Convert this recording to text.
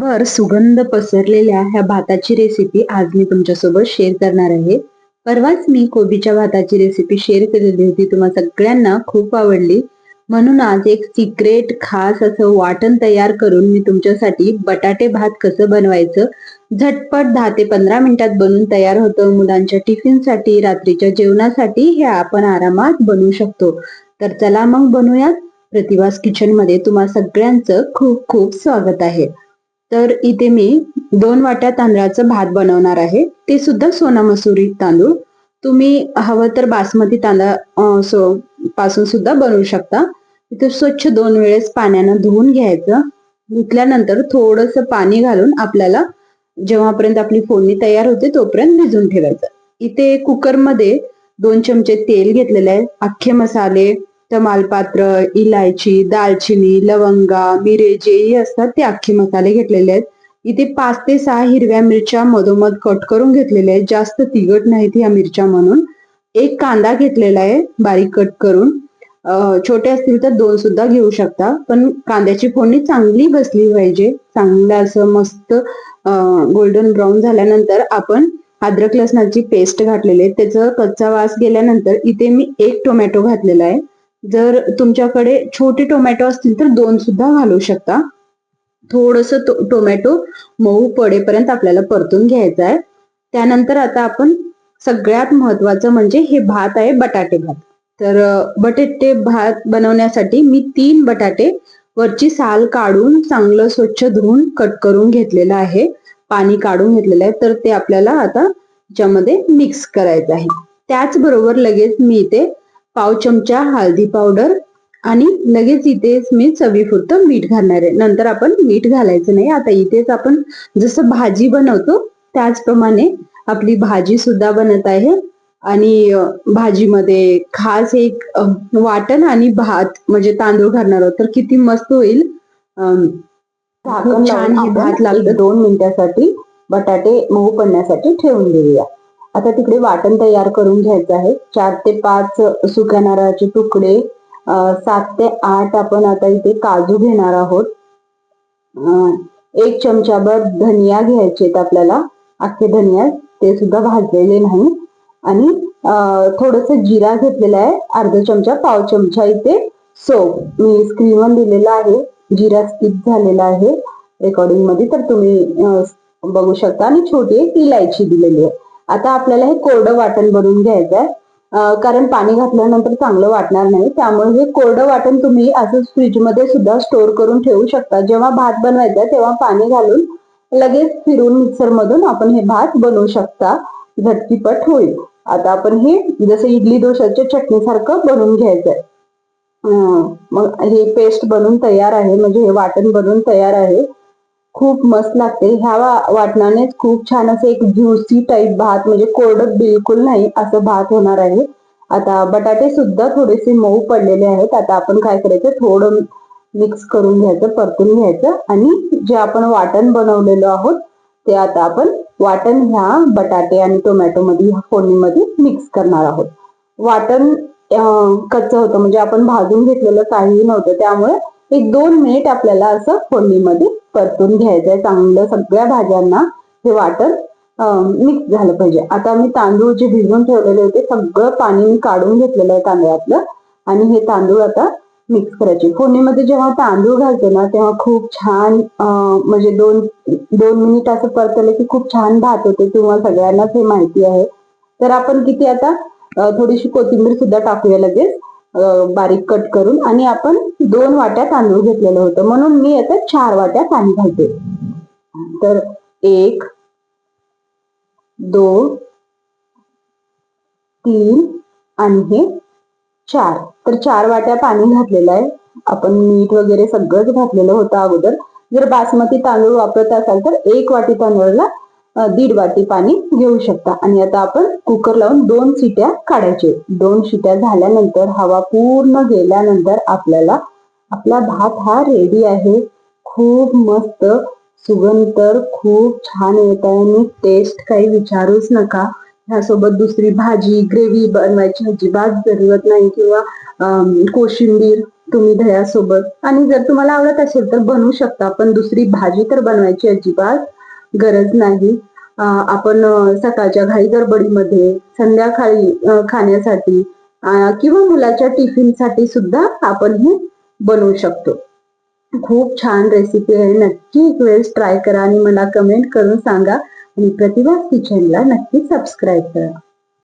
वर सुगंध पसरलेल्या ह्या भाताची रेसिपी आज मी तुमच्यासोबत शेअर करणार आहे. परवाच मी कोबीच्या भाताची रेसिपी शेअर केलेली होती. तुम्हाला सगळ्यांना खूप आवडली. म्हणून आज एक सिक्रेट खास असं वाटण तयार करून मी तुमच्यासाठी बटाटे भात कसं बनवायचं झटपट दहा ते पंधरा मिनिटात बनवून तयार होतं. मुलांच्या टिफिनसाठी रात्रीच्या जेवणासाठी हे आपण आरामात बनवू शकतो. तर चला मग बनवूयात प्रतिभास किचनमध्ये तुम्हा सगळ्यांचं खूप खूप स्वागत आहे. तर इथे मी दोन वाट्या तांदळाचं भात बनवणार आहे. ते सुद्धा सोना मसुरी तांदूळ. तुम्ही हवं तर बासमती तांदळा सो पासून सुद्धा बनवू शकता. इथे स्वच्छ दोन वेळेस पाण्यानं धुवून घ्यायचं. धुतल्यानंतर थोडस पाणी घालून आपल्याला जेव्हापर्यंत आपली फोडणी तयार होते तोपर्यंत भिजून ठेवायचं. इथे कुकरमध्ये दोन चमचे तेल घेतलेले आहे. अख्खे मसाले तमालपात्र इलायची दालचिनी लवंगा मिरे जेही असतात ते अख्खे मसाले घेतलेले आहेत. इथे पाच ते सहा हिरव्या मिरच्या मधोमध कट करून घेतलेल्या आहेत. जास्त तिखट नाहीत ह्या मिरच्या म्हणून. एक कांदा घेतलेला आहे बारीक कट करून. छोटे असतील तर दोन सुद्धा घेऊ शकता. पण कांद्याची फोडणी चांगली बसली पाहिजे. चांगलं असं मस्त गोल्डन ब्राऊन झाल्यानंतर आपण अद्रक लसणाची पेस्ट घातलेली आहे. त्याचं कच्चा वास गेल्यानंतर इथे मी एक टोमॅटो घातलेला आहे. जर तुमच्याकडे छोटे टोमॅटो असतील तर दोन सुद्धा घालू शकता. थोडस टोमॅटो मऊ पडेपर्यंत आपल्याला परतून घ्यायचं आहे. त्यानंतर आता आपण सगळ्यात महत्वाचं म्हणजे हे भात आहे बटाटे भात. तर बटाटे भात बनवण्यासाठी मी तीन बटाटे वरची साल काढून चांगलं स्वच्छ धुवून कट करून घेतलेलं आहे. पाणी काढून घेतलेलं आहे. तर ते आपल्याला आता त्याच्यामध्ये मिक्स करायचं आहे. त्याचबरोबर लगेच मी इथे पाव चमचा हळदी पावडर आणि लगेच इथेच मी चवीपुरतं मीठ घालणार आहे. नंतर आपण मीठ घालायचं नाही. आता इथेच आपण जसं भाजी बनवतो त्याचप्रमाणे आपली भाजी सुद्धा बनत आहे. आणि भाजीमध्ये खास एक वाटण आणि भात म्हणजे तांदूळ घालणार आहोत. तर किती मस्त होईल. छान भात लागतं दोन मिनिटासाठी बटाटे मऊ पडण्यासाठी ठेवून देऊया. आता तिकडे वाटण तयार करून घ्यायचं आहे. चार ते पाच सुक्या नारळाचे तुकडे सात ते आठ आपण आता इथे काजू घेणार आहोत. एक चमचाभर धनिया घ्यायचे आपल्याला. अख्खे धनिया ते सुद्धा भाजलेले नाही. आणि थोडस जिरा घेतलेला आहे. अर्धा चमचा पाव चमचा इथे सोप मी स्क्रीनवर दिलेला आहे. जिरा स्किप झालेला आहे. रेकॉर्डिंगमध्ये तर तुम्ही बघू शकता. आणि छोटी एक इलायची दिलेली आहे. आता आपल्याला हे कोरडं वाटण बनवून घ्यायचं आहे. कारण पाणी घातल्यानंतर चांगलं वाटणार नाही. त्यामुळे हे कोरडं वाटण तुम्ही असंच फ्रीजमध्ये सुद्धा स्टोअर करून ठेवू शकता. जेव्हा भात बनवायचा तेव्हा पाणी घालून लगेच फिरून मिक्सर मधून आपण हे भात बनवू शकता. झटकीपट होईल. आता आपण हे जसं इडली डोशाच्या चटणीसारखं बनवून घ्यायचंय आहे. मग हे पेस्ट बनून तयार आहे. म्हणजे हे वाटण बनून तयार आहे. खूप मस्त लागते. ह्या वाटणानेच खूप छान असं एक ज्युसी टाईप भात म्हणजे कोरडं बिलकुल नाही असं भात होणार आहे. आता बटाटे सुद्धा थोडेसे मऊ पडलेले आहेत. आता आपण काय करायचं? थोडं मिक्स करून घ्यायचं परतून घ्यायचं आणि जे आपण वाटण बनवलेलो आहोत ते आता आपण वाटण ह्या बटाटे आणि टोमॅटो मध्ये ह्या फोडणीमध्ये मिक्स करणार आहोत. वाटण कच्चं होतं म्हणजे आपण भाजून घेतलेलं काहीही नव्हतं. त्यामुळे एक दोन मिनिट आपल्याला असं फोडणीमध्ये परतून घ्यायचंय चांगलं सगळ्या भाज्यांना हे वाटण मिक्स झालं पाहिजे. आता मी तांदूळ जे भिजवून ठेवलेले होते सगळं पाणी मी काढून घेतलेलं आहे तांदळातलं आणि हे तांदूळ आता मिक्स करायचे. फोडणीमध्ये जेव्हा तांदूळ घालतो ना तेव्हा खूप छान म्हणजे दोन दोन मिनिट असं परतलं की खूप छान भात होते तुम्हाला सगळ्यांनाच हे माहिती आहे. तर आपण किती आता थोडीशी कोथिंबीर सुद्धा टाकूया लगेच. बारीक कट करून आणि आपण दोन वाट्या तांदूळ घेतलेलं होतं. म्हणून मी आता चार वाट्या पाणी घालते. तर एक दोन तीन आणि हे चार. तर चार वाट्या पाणी घातलेलं आहे. आपण मीठ वगैरे सगळंच घातलेलं होतं अगोदर. जर बासमती तांदूळ वापरत असाल तर एक वाटी तांदूळला दीड वाटी पाणी घेऊ शकता. आणि आता आपण कुकर लावून दोन शिट्या काढायचे. दोन शिट्या झाल्यानंतर हवा पूर्ण गेल्यानंतर आपल्याला आपला भात हा रेडी आहे. खूप मस्त सुगंध तर खूप छान येत आहे. आणि टेस्ट काही विचारूच नका. ह्यासोबत दुसरी भाजी ग्रेव्ही बनवायची अजिबात जरूरत नाही. किंवा कोशिंबीर तुम्ही दह्यासोबत. आणि जर तुम्हाला आवडत असेल तर बनवू शकता. पण दुसरी भाजी तर बनवायची अजिबात गरज नाही. आपण सकाळच्या घाई गडबडीमध्ये संध्याकाळी खाण्यासाठी किंवा मुलाच्या टिफिनसाठी सुद्धा आपण हे बनवू शकतो. खूप छान रेसिपी आहे. नक्की एक वेळेस ट्राय करा आणि मला कमेंट करून सांगा. आणि प्रतिभा किचनला नक्की सबस्क्राईब करा.